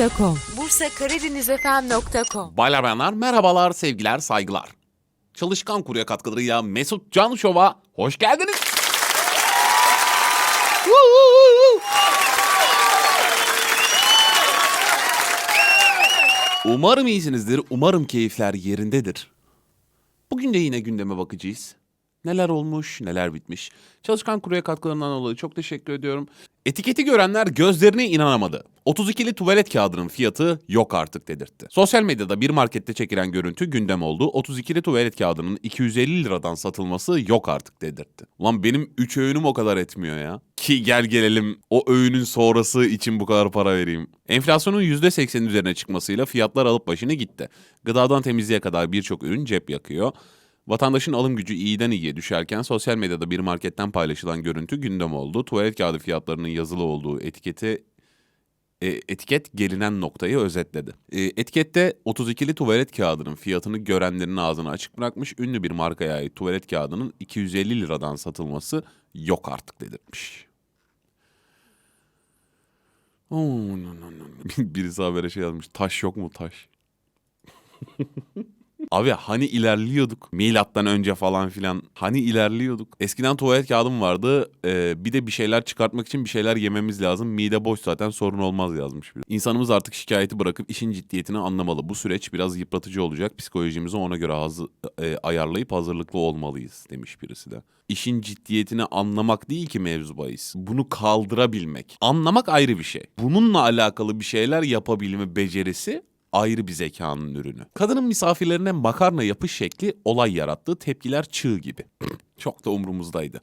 bursakaradeniz.com bursakaradeniz.com Baylar bayanlar merhabalar, sevgiler, saygılar. Çalışkan Kurye katkılarıyla Mesut Can Şov'a hoş geldiniz. Umarım iyisinizdir, umarım keyifler yerindedir. Bugün de yine gündeme bakacağız. Neler olmuş, neler bitmiş. Çalışkan Kurye katkılarından dolayı çok teşekkür ediyorum. Etiketi görenler gözlerine inanamadı. 32'li tuvalet kağıdının fiyatı yok artık dedirtti. Sosyal medyada bir markette çekilen görüntü gündem oldu. 32'li tuvalet kağıdının 250 liradan satılması yok artık dedirtti. Ulan benim 3 öğünüm o kadar etmiyor ya. Ki gel gelelim o öğünün sonrası için bu kadar para vereyim. Enflasyonun %80 üzerine çıkmasıyla fiyatlar alıp başını gitti. Gıdadan temizliğe kadar birçok ürün cep yakıyor. Vatandaşın alım gücü iyiden iyiye düşerken sosyal medyada bir marketten paylaşılan görüntü gündem oldu. Tuvalet kağıdı fiyatlarının yazılı olduğu etiketi e, etiket gelinen noktayı özetledi. E, etikette 32'li tuvalet kağıdının fiyatını görenlerin ağzını açık bırakmış. Ünlü bir markaya ait tuvalet kağıdının 250 liradan satılması yok artık dedirtmiş. Birisi habere şey yazmış. Taş yok mu taş? Abi hani ilerliyorduk milattan önce falan filan hani ilerliyorduk. Eskiden tuvalet kağıdım vardı ee, bir de bir şeyler çıkartmak için bir şeyler yememiz lazım. Mide boş zaten sorun olmaz yazmış biri. İnsanımız artık şikayeti bırakıp işin ciddiyetini anlamalı. Bu süreç biraz yıpratıcı olacak. Psikolojimizi ona göre hazır, e, ayarlayıp hazırlıklı olmalıyız demiş birisi de. İşin ciddiyetini anlamak değil ki mevzu bahis. Bunu kaldırabilmek. Anlamak ayrı bir şey. Bununla alakalı bir şeyler yapabilme becerisi ayrı bir zekanın ürünü. Kadının misafirlerine makarna yapış şekli olay yarattı. Tepkiler çığ gibi. Çok da umrumuzdaydı.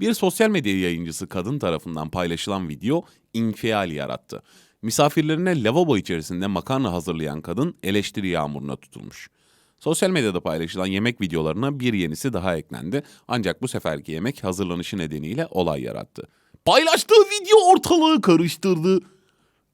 Bir sosyal medya yayıncısı kadın tarafından paylaşılan video infial yarattı. Misafirlerine lavabo içerisinde makarna hazırlayan kadın eleştiri yağmuruna tutulmuş. Sosyal medyada paylaşılan yemek videolarına bir yenisi daha eklendi. Ancak bu seferki yemek hazırlanışı nedeniyle olay yarattı. Paylaştığı video ortalığı karıştırdı.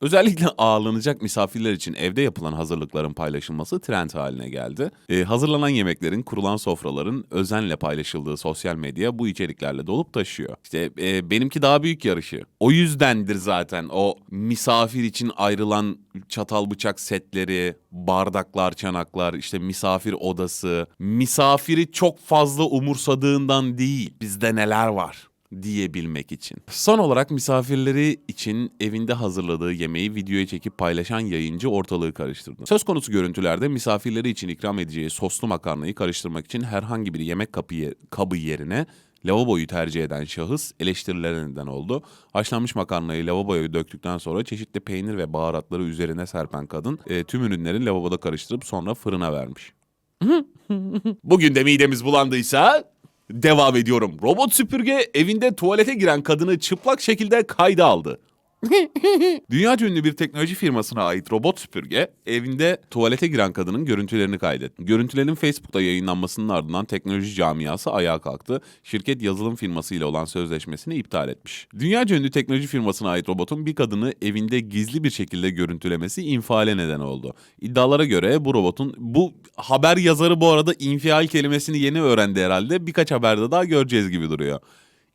Özellikle ağırlanacak misafirler için evde yapılan hazırlıkların paylaşılması trend haline geldi. Ee, hazırlanan yemeklerin, kurulan sofraların özenle paylaşıldığı sosyal medya bu içeriklerle dolup taşıyor. İşte e, benimki daha büyük yarışı. O yüzdendir zaten o misafir için ayrılan çatal bıçak setleri, bardaklar, çanaklar, işte misafir odası. Misafiri çok fazla umursadığından değil, bizde neler var diyebilmek için. Son olarak misafirleri için evinde hazırladığı yemeği videoya çekip paylaşan yayıncı ortalığı karıştırdı. Söz konusu görüntülerde misafirleri için ikram edeceği soslu makarnayı karıştırmak için herhangi bir yemek kapı kabı yerine lavaboyu tercih eden şahıs eleştirilere neden oldu. Haşlanmış makarnayı lavaboya döktükten sonra çeşitli peynir ve baharatları üzerine serpen kadın e, tüm ürünleri lavaboda karıştırıp sonra fırına vermiş. Bugün de midemiz bulandıysa devam ediyorum. Robot süpürge evinde tuvalete giren kadını çıplak şekilde kayda aldı. Dünya ünlü bir teknoloji firmasına ait robot süpürge evinde tuvalete giren kadının görüntülerini kaydetti. Görüntülerin Facebook'ta yayınlanmasının ardından teknoloji camiası ayağa kalktı. Şirket yazılım firmasıyla olan sözleşmesini iptal etmiş. Dünya ünlü teknoloji firmasına ait robotun bir kadını evinde gizli bir şekilde görüntülemesi infiale neden oldu. İddialara göre bu robotun bu haber yazarı bu arada infial kelimesini yeni öğrendi herhalde. Birkaç haberde daha göreceğiz gibi duruyor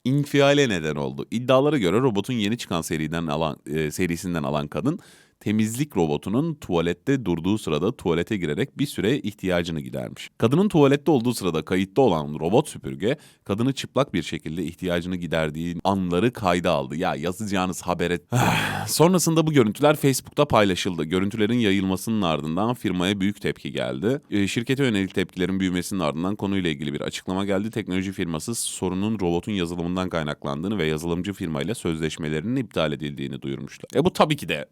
infiale neden oldu. İddialara göre robotun yeni çıkan seriden alan e, serisinden alan kadın temizlik robotunun tuvalette durduğu sırada tuvalete girerek bir süre ihtiyacını gidermiş. Kadının tuvalette olduğu sırada kayıtta olan robot süpürge kadını çıplak bir şekilde ihtiyacını giderdiği anları kayda aldı. Ya yazacağınız habere... Sonrasında bu görüntüler Facebook'ta paylaşıldı. Görüntülerin yayılmasının ardından firmaya büyük tepki geldi. E, şirkete yönelik tepkilerin büyümesinin ardından konuyla ilgili bir açıklama geldi. Teknoloji firması sorunun robotun yazılımından kaynaklandığını ve yazılımcı firmayla sözleşmelerinin iptal edildiğini duyurmuşlar. E bu tabii ki de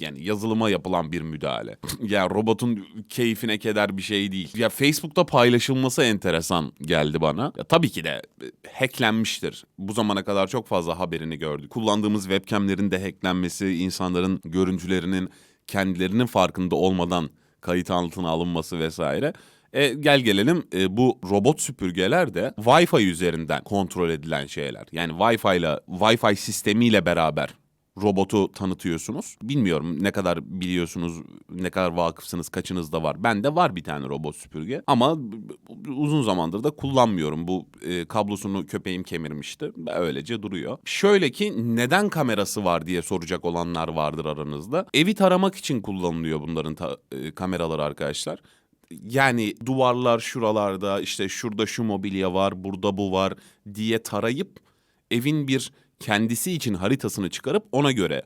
yani yazılıma yapılan bir müdahale. ya robotun keyfine keder bir şey değil. Ya Facebook'ta paylaşılması enteresan geldi bana. Ya tabii ki de e, hacklenmiştir. Bu zamana kadar çok fazla haberini gördük. Kullandığımız webcamlerin de hacklenmesi, insanların görüntülerinin kendilerinin farkında olmadan kayıt altına alınması vesaire. E, gel gelelim e, bu robot süpürgeler de Wi-Fi üzerinden kontrol edilen şeyler. Yani Wi-Fi ile Wi-Fi sistemiyle beraber robotu tanıtıyorsunuz. Bilmiyorum ne kadar biliyorsunuz Ne kadar vakıfsınız, kaçınızda var. Bende var bir tane robot süpürge ama uzun zamandır da kullanmıyorum. Bu e, kablosunu köpeğim kemirmişti. Öylece duruyor. Şöyle ki neden kamerası var diye soracak olanlar vardır aranızda. Evi taramak için kullanılıyor bunların ta- e, kameraları arkadaşlar. Yani duvarlar şuralarda işte şurada şu mobilya var, burada bu var diye tarayıp evin bir kendisi için haritasını çıkarıp ona göre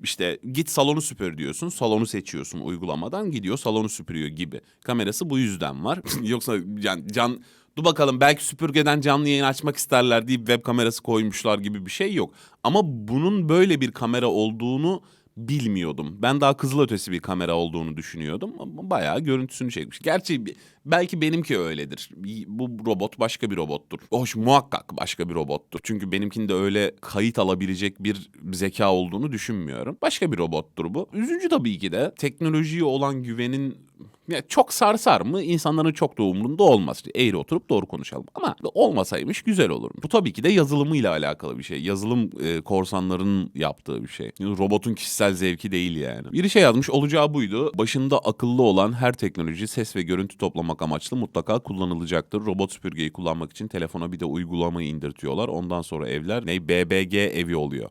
işte git salonu süpür diyorsun. Salonu seçiyorsun uygulamadan gidiyor salonu süpürüyor gibi. Kamerası bu yüzden var. Yoksa can, can dur bakalım belki süpürgeden canlı yayın açmak isterler deyip web kamerası koymuşlar gibi bir şey yok. Ama bunun böyle bir kamera olduğunu bilmiyordum. Ben daha kızılötesi bir kamera olduğunu düşünüyordum. Bayağı görüntüsünü çekmiş. Gerçi belki benimki öyledir. Bu robot başka bir robottur. Hoş muhakkak başka bir robottur. Çünkü benimkinde öyle kayıt alabilecek bir zeka olduğunu düşünmüyorum. Başka bir robottur bu. Üzücü tabii ki de teknolojiye olan güvenin ya çok sarsar mı? İnsanların çok da umurunda olmaz. İşte eğri oturup doğru konuşalım. Ama olmasaymış güzel olur. Bu tabii ki de yazılımıyla alakalı bir şey. Yazılım e, korsanların yaptığı bir şey. Robotun kişisel zevki değil yani. Bir şey yazmış olacağı buydu. Başında akıllı olan her teknoloji ses ve görüntü toplamak amaçlı mutlaka kullanılacaktır. Robot süpürgeyi kullanmak için telefona bir de uygulamayı indirtiyorlar. Ondan sonra evler ne BBG evi oluyor.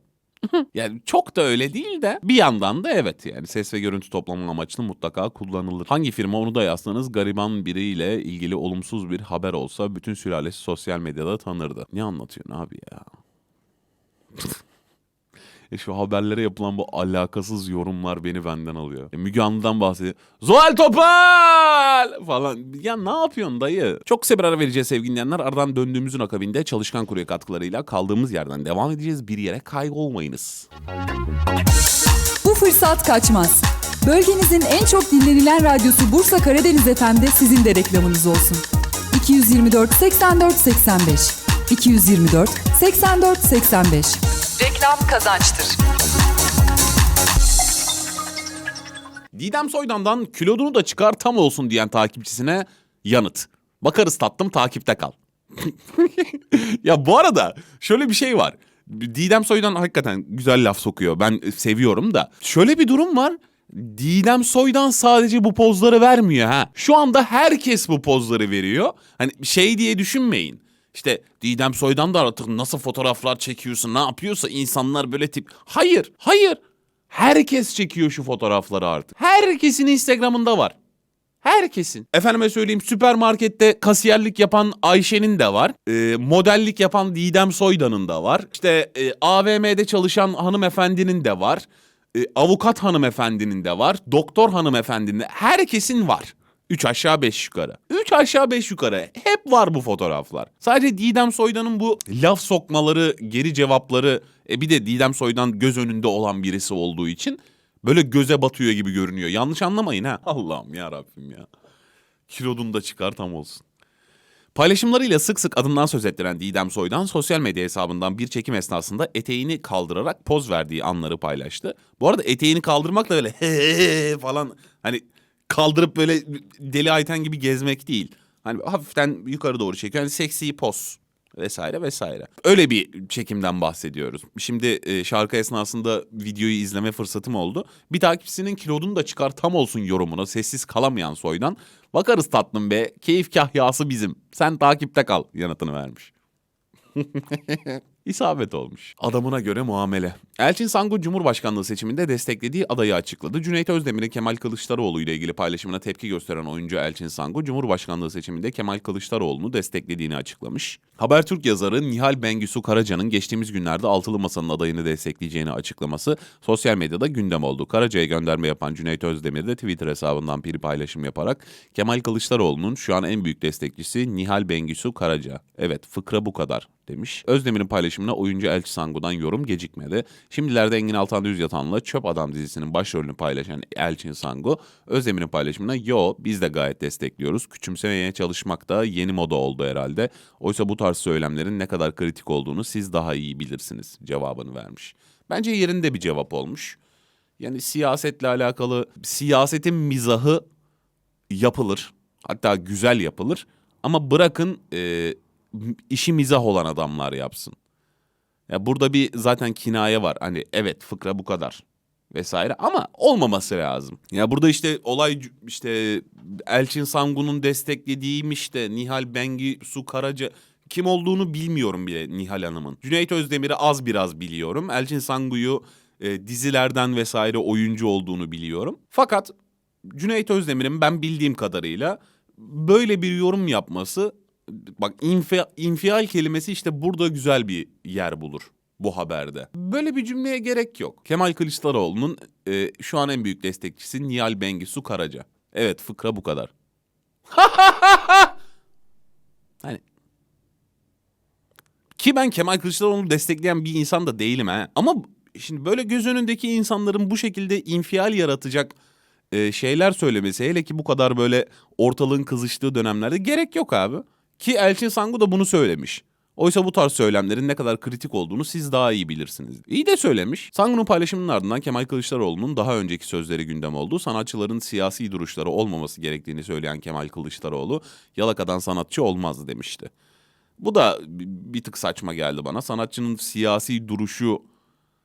Yani çok da öyle değil de bir yandan da evet yani ses ve görüntü toplama amaçlı mutlaka kullanılır. Hangi firma onu da yazsanız gariban biriyle ilgili olumsuz bir haber olsa bütün sülalesi sosyal medyada tanırdı. Ne anlatıyorsun abi ya? E şu haberlere yapılan bu alakasız yorumlar beni benden alıyor. E Müge Anlı'dan bahsediyor. Zuhal Topal falan. Ya ne yapıyorsun dayı? Çok kısa bir ara vereceğiz sevgili dinleyenler. Aradan döndüğümüzün akabinde çalışkan kurye katkılarıyla kaldığımız yerden devam edeceğiz. Bir yere kaybolmayınız. Bu fırsat kaçmaz. Bölgenizin en çok dinlenilen radyosu Bursa Karadeniz FM'de sizin de reklamınız olsun. 224 84 85 224 84 85 Reklam kazançtır. Didem Soydan'dan kilodunu da çıkar tam olsun diyen takipçisine yanıt. Bakarız tatlım takipte kal. ya bu arada şöyle bir şey var. Didem Soydan hakikaten güzel laf sokuyor. Ben seviyorum da. Şöyle bir durum var. Didem Soydan sadece bu pozları vermiyor ha. Şu anda herkes bu pozları veriyor. Hani şey diye düşünmeyin. İşte Didem Soydan da artık nasıl fotoğraflar çekiyorsa ne yapıyorsa insanlar böyle tip. Hayır, hayır. Herkes çekiyor şu fotoğrafları artık. Herkesin Instagram'ında var. Herkesin. Efendime söyleyeyim süpermarkette kasiyerlik yapan Ayşe'nin de var. Ee, modellik yapan Didem Soydan'ın da var. İşte e, AVM'de çalışan hanımefendinin de var. E, avukat hanımefendinin de var. Doktor hanımefendinin de. Herkesin var. Üç aşağı beş yukarı. Üç aşağı beş yukarı. Hep var bu fotoğraflar. Sadece Didem Soydan'ın bu laf sokmaları, geri cevapları... E bir de Didem Soydan göz önünde olan birisi olduğu için... Böyle göze batıyor gibi görünüyor. Yanlış anlamayın ha. Allah'ım ya Rabbim ya. Kilodun da çıkar tam olsun. Paylaşımlarıyla sık sık adından söz ettiren Didem Soydan sosyal medya hesabından bir çekim esnasında eteğini kaldırarak poz verdiği anları paylaştı. Bu arada eteğini kaldırmakla öyle he falan hani kaldırıp böyle deli ayten gibi gezmek değil. Hani hafiften yukarı doğru çekiyor. Hani seksi poz vesaire vesaire. Öyle bir çekimden bahsediyoruz. Şimdi e, şarkı esnasında videoyu izleme fırsatım oldu. Bir takipçisinin kilodunu da çıkar tam olsun yorumuna sessiz kalamayan soydan. Bakarız tatlım be keyif kahyası bizim. Sen takipte kal yanıtını vermiş. İsabet olmuş. Adamına göre muamele. Elçin Sangu Cumhurbaşkanlığı seçiminde desteklediği adayı açıkladı. Cüneyt Özdemir'in Kemal Kılıçdaroğlu ile ilgili paylaşımına tepki gösteren oyuncu Elçin Sangu, Cumhurbaşkanlığı seçiminde Kemal Kılıçdaroğlu'nu desteklediğini açıklamış. Habertürk yazarı Nihal Bengüsü Karaca'nın geçtiğimiz günlerde Altılı Masa'nın adayını destekleyeceğini açıklaması sosyal medyada gündem oldu. Karaca'ya gönderme yapan Cüneyt Özdemir de Twitter hesabından bir paylaşım yaparak Kemal Kılıçdaroğlu'nun şu an en büyük destekçisi Nihal Bengüsü Karaca. Evet fıkra bu kadar demiş. Özdemir'in paylaşımına oyuncu Elçi Sangu'dan yorum gecikmedi. Şimdilerde Engin Altan Düz Yatan'la Çöp Adam dizisinin başrolünü paylaşan Elçin Sangu, Özdemir'in paylaşımına yo biz de gayet destekliyoruz. Küçümsemeye çalışmak da yeni moda oldu herhalde. Oysa bu tarz söylemlerin ne kadar kritik olduğunu siz daha iyi bilirsiniz cevabını vermiş. Bence yerinde bir cevap olmuş. Yani siyasetle alakalı siyasetin mizahı yapılır. Hatta güzel yapılır. Ama bırakın e, işi mizah olan adamlar yapsın. Ya burada bir zaten kinaye var. Hani evet fıkra bu kadar. vesaire ama olmaması lazım. Ya burada işte olay işte Elçin Sangun'un desteklediğiymiş de Nihal Bengi Su Karaca kim olduğunu bilmiyorum bile Nihal Hanım'ın. Cüneyt Özdemir'i az biraz biliyorum. Elçin Sangu'yu e, dizilerden vesaire oyuncu olduğunu biliyorum. Fakat Cüneyt Özdemir'in ben bildiğim kadarıyla böyle bir yorum yapması bak infi- infial kelimesi işte burada güzel bir yer bulur bu haberde. Böyle bir cümleye gerek yok. Kemal Kılıçdaroğlu'nun e, şu an en büyük destekçisi Nihal Bengisu Karaca. Evet fıkra bu kadar. hani ki ben Kemal Kılıçdaroğlu'nu destekleyen bir insan da değilim ha. Ama şimdi böyle göz önündeki insanların bu şekilde infial yaratacak e, şeyler söylemesi hele ki bu kadar böyle ortalığın kızıştığı dönemlerde gerek yok abi. Ki Elçin Sangu da bunu söylemiş. Oysa bu tarz söylemlerin ne kadar kritik olduğunu siz daha iyi bilirsiniz. İyi de söylemiş. Sangu'nun paylaşımının ardından Kemal Kılıçdaroğlu'nun daha önceki sözleri gündem oldu. Sanatçıların siyasi duruşları olmaması gerektiğini söyleyen Kemal Kılıçdaroğlu, yalakadan sanatçı olmaz demişti. Bu da bi- bir tık saçma geldi bana. Sanatçının siyasi duruşu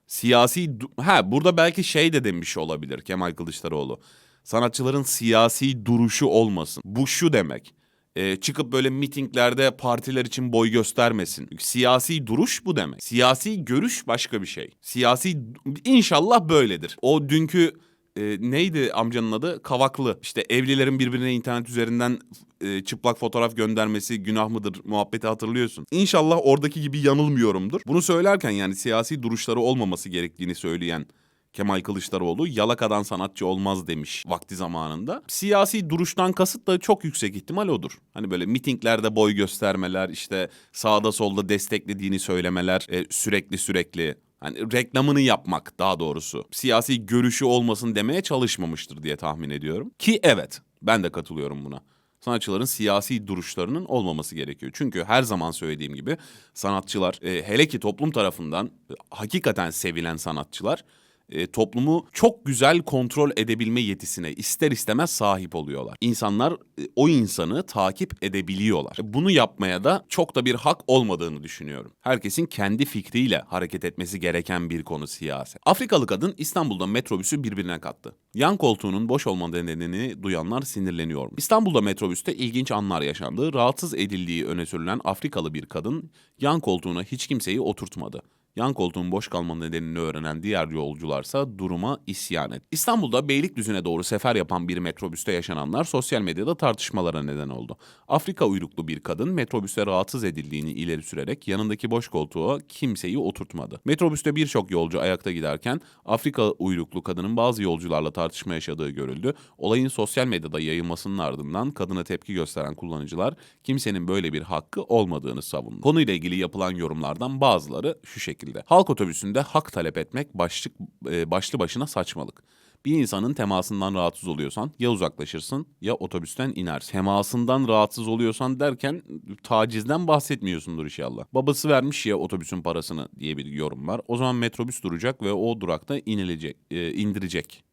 siyasi du- ha burada belki şey de demiş olabilir Kemal Kılıçdaroğlu. Sanatçıların siyasi duruşu olmasın. Bu şu demek. E, çıkıp böyle mitinglerde partiler için boy göstermesin. Siyasi duruş bu demek. Siyasi görüş başka bir şey. Siyasi inşallah böyledir. O dünkü e, neydi amcanın adı? Kavaklı. İşte evlilerin birbirine internet üzerinden e, çıplak fotoğraf göndermesi günah mıdır muhabbeti hatırlıyorsun. İnşallah oradaki gibi yanılmıyorumdur. Bunu söylerken yani siyasi duruşları olmaması gerektiğini söyleyen Kemal Kılıçdaroğlu yalakadan sanatçı olmaz demiş vakti zamanında. Siyasi duruştan kasıt da çok yüksek ihtimal odur. Hani böyle mitinglerde boy göstermeler, işte sağda solda desteklediğini söylemeler e, sürekli sürekli. Hani reklamını yapmak daha doğrusu. Siyasi görüşü olmasın demeye çalışmamıştır diye tahmin ediyorum. Ki evet ben de katılıyorum buna sanatçıların siyasi duruşlarının olmaması gerekiyor. Çünkü her zaman söylediğim gibi sanatçılar e, hele ki toplum tarafından e, hakikaten sevilen sanatçılar e, toplumu çok güzel kontrol edebilme yetisine ister istemez sahip oluyorlar. İnsanlar e, o insanı takip edebiliyorlar. Bunu yapmaya da çok da bir hak olmadığını düşünüyorum. Herkesin kendi fikriyle hareket etmesi gereken bir konu siyaset. Afrikalı kadın İstanbul'da metrobüsü birbirine kattı. Yan koltuğunun boş olma nedenini duyanlar sinirleniyor. İstanbul'da metrobüste ilginç anlar yaşandı. Rahatsız edildiği öne sürülen Afrikalı bir kadın yan koltuğuna hiç kimseyi oturtmadı. Yan koltuğun boş kalma nedenini öğrenen diğer yolcularsa duruma isyan etti. İstanbul'da Beylikdüzü'ne doğru sefer yapan bir metrobüste yaşananlar sosyal medyada tartışmalara neden oldu. Afrika uyruklu bir kadın metrobüste rahatsız edildiğini ileri sürerek yanındaki boş koltuğa kimseyi oturtmadı. Metrobüste birçok yolcu ayakta giderken Afrika uyruklu kadının bazı yolcularla tartışma yaşadığı görüldü. Olayın sosyal medyada yayılmasının ardından kadına tepki gösteren kullanıcılar kimsenin böyle bir hakkı olmadığını savundu. Konuyla ilgili yapılan yorumlardan bazıları şu şekilde. Halk otobüsünde hak talep etmek başlık e, başlı başına saçmalık. Bir insanın temasından rahatsız oluyorsan ya uzaklaşırsın ya otobüsten inersin. Temasından rahatsız oluyorsan derken tacizden bahsetmiyorsundur inşallah. Babası vermiş ya otobüsün parasını diye bir yorum var. O zaman metrobüs duracak ve o durakta inilecek, e, indirecek.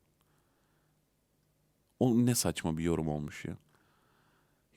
O ne saçma bir yorum olmuş ya.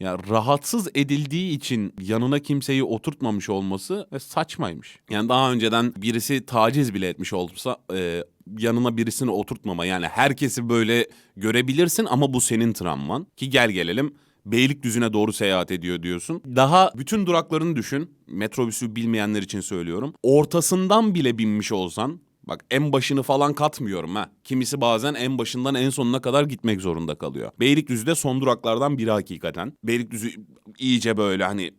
Ya rahatsız edildiği için yanına kimseyi oturtmamış olması e, saçmaymış. Yani daha önceden birisi taciz bile etmiş olsa e, yanına birisini oturtmama. Yani herkesi böyle görebilirsin ama bu senin travman. Ki gel gelelim Beylikdüzü'ne doğru seyahat ediyor diyorsun. Daha bütün duraklarını düşün. Metrobüsü bilmeyenler için söylüyorum. Ortasından bile binmiş olsan Bak en başını falan katmıyorum ha. Kimisi bazen en başından en sonuna kadar gitmek zorunda kalıyor. Beylikdüzü de son duraklardan biri hakikaten. Beylikdüzü iyice böyle hani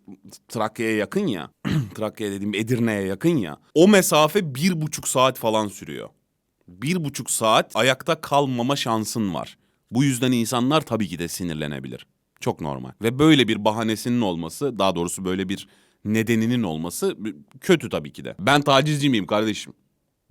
Trakya'ya yakın ya. Trakya dediğim Edirne'ye yakın ya. O mesafe bir buçuk saat falan sürüyor. Bir buçuk saat ayakta kalmama şansın var. Bu yüzden insanlar tabii ki de sinirlenebilir. Çok normal. Ve böyle bir bahanesinin olması, daha doğrusu böyle bir nedeninin olması kötü tabii ki de. Ben tacizci miyim kardeşim?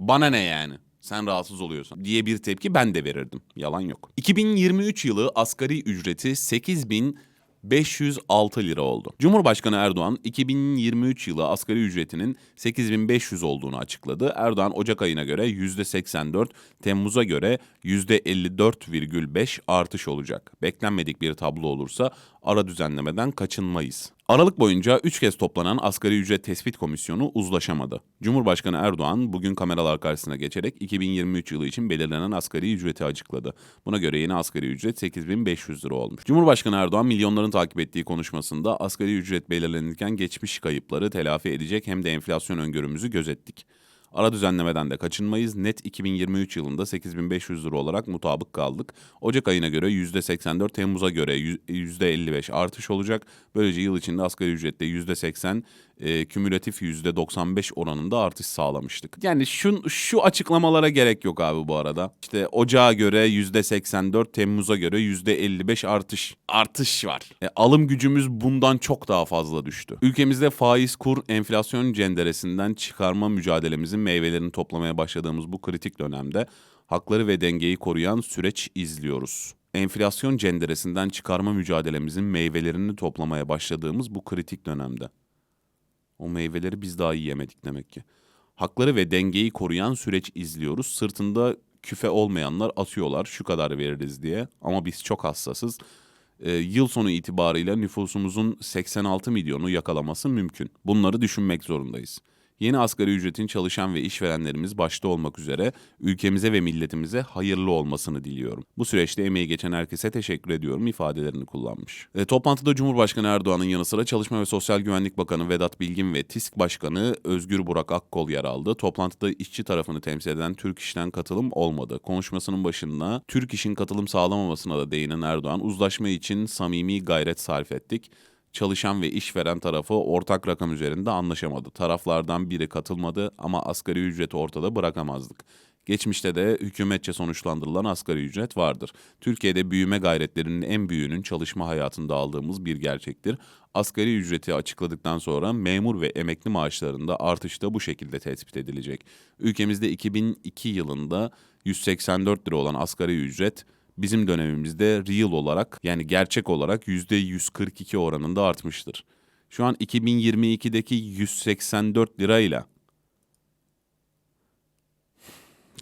Bana ne yani? Sen rahatsız oluyorsan diye bir tepki ben de verirdim. Yalan yok. 2023 yılı asgari ücreti 8506 lira oldu. Cumhurbaşkanı Erdoğan 2023 yılı asgari ücretinin 8500 olduğunu açıkladı. Erdoğan Ocak ayına göre %84, Temmuz'a göre %54,5 artış olacak. Beklenmedik bir tablo olursa ara düzenlemeden kaçınmayız. Aralık boyunca 3 kez toplanan Asgari Ücret Tespit Komisyonu uzlaşamadı. Cumhurbaşkanı Erdoğan bugün kameralar karşısına geçerek 2023 yılı için belirlenen asgari ücreti açıkladı. Buna göre yeni asgari ücret 8500 lira olmuş. Cumhurbaşkanı Erdoğan milyonların takip ettiği konuşmasında asgari ücret belirlenirken geçmiş kayıpları telafi edecek hem de enflasyon öngörümüzü gözettik. Ara düzenlemeden de kaçınmayız. Net 2023 yılında 8500 lira olarak mutabık kaldık. Ocak ayına göre %84, Temmuz'a göre %55 artış olacak. Böylece yıl içinde asgari ücrette %80, e, kümülatif %95 oranında artış sağlamıştık. Yani şu, şu açıklamalara gerek yok abi bu arada. İşte Ocağa göre %84, Temmuz'a göre %55 artış artış var. E, alım gücümüz bundan çok daha fazla düştü. Ülkemizde faiz, kur, enflasyon cenderesinden çıkarma mücadelemizin meyvelerini toplamaya başladığımız bu kritik dönemde hakları ve dengeyi koruyan süreç izliyoruz. Enflasyon cenderesinden çıkarma mücadelemizin meyvelerini toplamaya başladığımız bu kritik dönemde. O meyveleri biz daha yiyemedik demek ki. Hakları ve dengeyi koruyan süreç izliyoruz. Sırtında küfe olmayanlar atıyorlar şu kadar veririz diye. Ama biz çok hassasız. Ee, yıl sonu itibarıyla nüfusumuzun 86 milyonu yakalaması mümkün. Bunları düşünmek zorundayız. Yeni asgari ücretin çalışan ve işverenlerimiz başta olmak üzere ülkemize ve milletimize hayırlı olmasını diliyorum. Bu süreçte emeği geçen herkese teşekkür ediyorum ifadelerini kullanmış. E, toplantıda Cumhurbaşkanı Erdoğan'ın yanı sıra Çalışma ve Sosyal Güvenlik Bakanı Vedat Bilgin ve TİSK Başkanı Özgür Burak Akkol yer aldı. Toplantıda işçi tarafını temsil eden Türk İş'ten katılım olmadı. Konuşmasının başında Türk İş'in katılım sağlamamasına da değinen Erdoğan, uzlaşma için samimi gayret sarf ettik çalışan ve işveren tarafı ortak rakam üzerinde anlaşamadı. Taraflardan biri katılmadı ama asgari ücreti ortada bırakamazdık. Geçmişte de hükümetçe sonuçlandırılan asgari ücret vardır. Türkiye'de büyüme gayretlerinin en büyüğünün çalışma hayatında aldığımız bir gerçektir. Asgari ücreti açıkladıktan sonra memur ve emekli maaşlarında artış da bu şekilde tespit edilecek. Ülkemizde 2002 yılında 184 lira olan asgari ücret bizim dönemimizde real olarak yani gerçek olarak %142 oranında artmıştır. Şu an 2022'deki 184 lirayla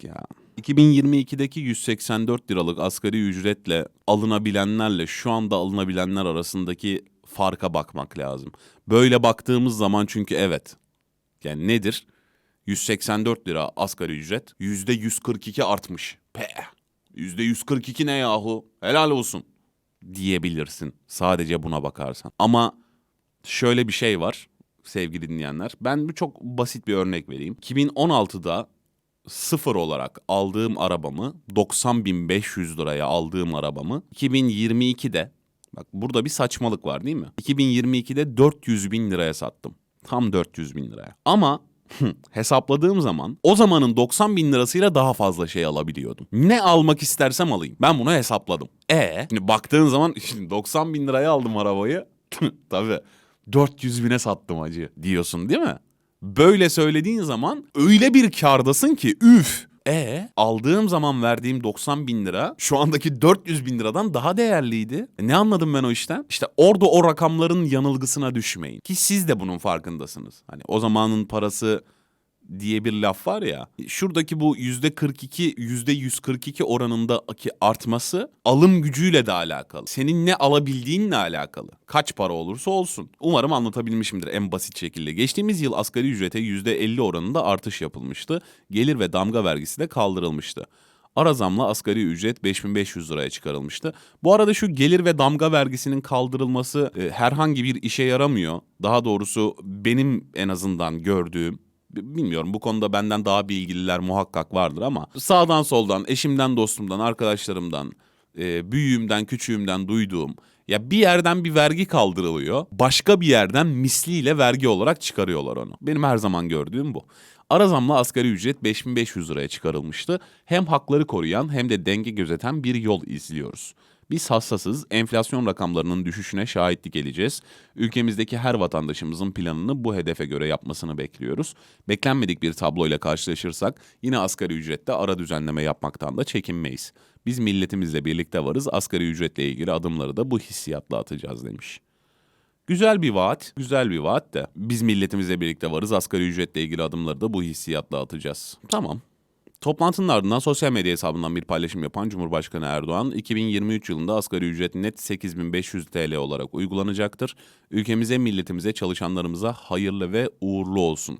ya 2022'deki 184 liralık asgari ücretle alınabilenlerle şu anda alınabilenler arasındaki farka bakmak lazım. Böyle baktığımız zaman çünkü evet. Yani nedir? 184 lira asgari ücret %142 artmış. Pe. %142 ne yahu? Helal olsun diyebilirsin. Sadece buna bakarsan. Ama şöyle bir şey var sevgili dinleyenler. Ben bir çok basit bir örnek vereyim. 2016'da sıfır olarak aldığım arabamı 90.500 liraya aldığım arabamı 2022'de bak burada bir saçmalık var değil mi? 2022'de 400 bin liraya sattım. Tam 400 bin liraya. Ama hesapladığım zaman o zamanın 90 bin lirasıyla daha fazla şey alabiliyordum. Ne almak istersem alayım. Ben bunu hesapladım. E şimdi baktığın zaman şimdi 90 bin liraya aldım arabayı. Tabii 400 bine sattım acı diyorsun değil mi? Böyle söylediğin zaman öyle bir kardasın ki üf. E aldığım zaman verdiğim 90 bin lira şu andaki 400 bin liradan daha değerliydi. E, ne anladım ben o işten? İşte orada o rakamların yanılgısına düşmeyin. Ki siz de bunun farkındasınız. Hani o zamanın parası diye bir laf var ya. Şuradaki bu yüzde 42, yüzde 142 oranındaki artması alım gücüyle de alakalı. Senin ne alabildiğinle alakalı. Kaç para olursa olsun. Umarım anlatabilmişimdir en basit şekilde. Geçtiğimiz yıl asgari ücrete yüzde 50 oranında artış yapılmıştı. Gelir ve damga vergisi de kaldırılmıştı. Ara zamla asgari ücret 5500 liraya çıkarılmıştı. Bu arada şu gelir ve damga vergisinin kaldırılması e, herhangi bir işe yaramıyor. Daha doğrusu benim en azından gördüğüm bilmiyorum bu konuda benden daha bilgililer muhakkak vardır ama sağdan soldan, eşimden, dostumdan, arkadaşlarımdan, e, büyüğümden, küçüğümden duyduğum ya bir yerden bir vergi kaldırılıyor. Başka bir yerden misliyle vergi olarak çıkarıyorlar onu. Benim her zaman gördüğüm bu. Ara zamla asgari ücret 5500 liraya çıkarılmıştı. Hem hakları koruyan hem de denge gözeten bir yol izliyoruz. Biz hassasız, enflasyon rakamlarının düşüşüne şahitlik edeceğiz. Ülkemizdeki her vatandaşımızın planını bu hedefe göre yapmasını bekliyoruz. Beklenmedik bir tabloyla karşılaşırsak yine asgari ücrette ara düzenleme yapmaktan da çekinmeyiz. Biz milletimizle birlikte varız, asgari ücretle ilgili adımları da bu hissiyatla atacağız demiş. Güzel bir vaat, güzel bir vaat de biz milletimizle birlikte varız, asgari ücretle ilgili adımları da bu hissiyatla atacağız. Tamam, Toplantının ardından sosyal medya hesabından bir paylaşım yapan Cumhurbaşkanı Erdoğan, 2023 yılında asgari ücret net 8500 TL olarak uygulanacaktır. Ülkemize, milletimize, çalışanlarımıza hayırlı ve uğurlu olsun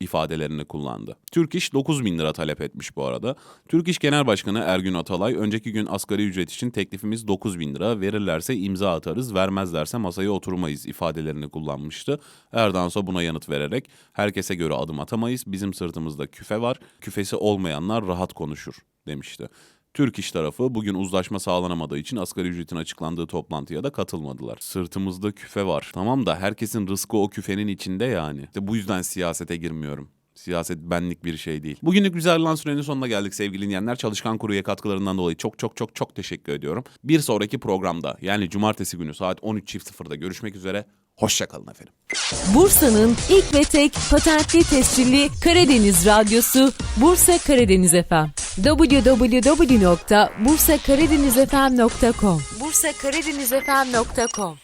ifadelerini kullandı. Türk İş 9 bin lira talep etmiş bu arada. Türk İş Genel Başkanı Ergün Atalay önceki gün asgari ücret için teklifimiz 9 bin lira verirlerse imza atarız vermezlerse masaya oturmayız ifadelerini kullanmıştı. Erdoğan ise buna yanıt vererek herkese göre adım atamayız bizim sırtımızda küfe var küfesi olmayanlar rahat konuşur demişti. Türk İş tarafı bugün uzlaşma sağlanamadığı için asgari ücretin açıklandığı toplantıya da katılmadılar. Sırtımızda küfe var. Tamam da herkesin rızkı o küfenin içinde yani. İşte bu yüzden siyasete girmiyorum. Siyaset benlik bir şey değil. Bugünlük güzel ayrılan sürenin sonuna geldik sevgili dinleyenler. Çalışkan Kuru'ya katkılarından dolayı çok çok çok çok teşekkür ediyorum. Bir sonraki programda yani cumartesi günü saat 13.00'da görüşmek üzere. Hoşçakalın efendim. Bursa'nın ilk ve tek patentli tescilli Karadeniz Radyosu Bursa Karadeniz FM. www.bursakaradenizfm.com Bursakaradenizfm.com